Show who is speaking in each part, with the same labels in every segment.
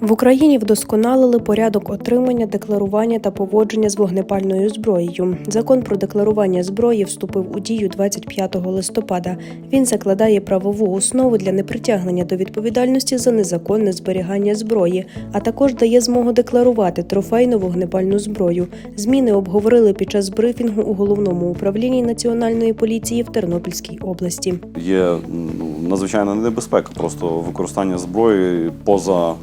Speaker 1: В Україні вдосконалили порядок отримання, декларування та поводження з вогнепальною зброєю. Закон про декларування зброї вступив у дію 25 листопада. Він закладає правову основу для непритягнення до відповідальності за незаконне зберігання зброї, а також дає змогу декларувати трофейну вогнепальну зброю. Зміни обговорили під час брифінгу у головному управлінні національної поліції в Тернопільській області.
Speaker 2: Є ну, надзвичайна небезпека просто використання зброї поза,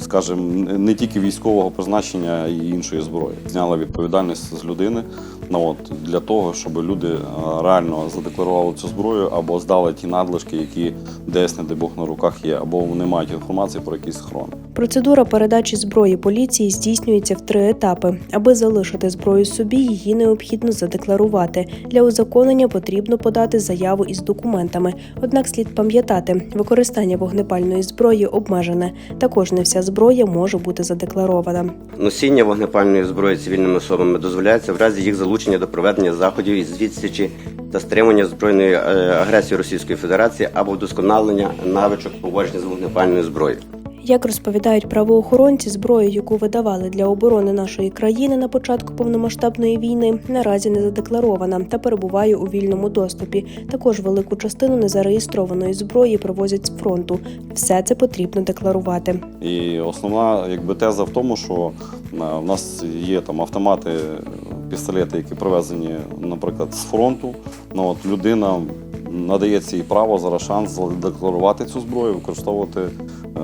Speaker 2: скажімо, не тільки військового призначення і іншої зброї. Зняла відповідальність з людини ну, от, для того, щоб люди реально задекларували цю зброю або здали ті надлишки, які десь, не де Бог, на руках є, або вони мають інформацію про якийсь схрон.
Speaker 1: Процедура передачі зброї поліції здійснюється в три етапи. Аби залишити зброю собі, її необхідно задекларувати. Для узаконення потрібно подати заяву із документами. Однак слід пам'ятати, використання вогнепальної зброї обмежене. Також не вся зброя може бути задекларована.
Speaker 3: Носіння вогнепальної зброї цивільними особами дозволяється в разі їх залучення до проведення заходів із відсічі та стримування збройної е, агресії Російської Федерації або вдосконалення навичок поводження з вогнепальною зброєю.
Speaker 1: Як розповідають правоохоронці, зброю, яку видавали для оборони нашої країни на початку повномасштабної війни, наразі не задекларована та перебуває у вільному доступі. Також велику частину незареєстрованої зброї привозять з фронту. Все це потрібно декларувати.
Speaker 2: І основна якби теза в тому, що е, в нас є там автомати, пістолети, які привезені, наприклад, з фронту. Ну от людина надається їй право зараз шанс задекларувати цю зброю, використовувати е,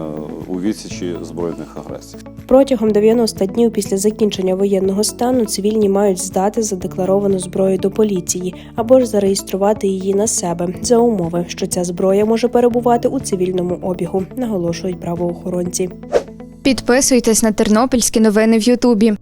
Speaker 2: у відсічі збройних агресій.
Speaker 1: Протягом 90 днів після закінчення воєнного стану цивільні мають здати задекларовану зброю до поліції або ж зареєструвати її на себе за умови, що ця зброя може перебувати у цивільному обігу, наголошують правоохоронці.
Speaker 4: Підписуйтесь на тернопільські новини в Ютубі.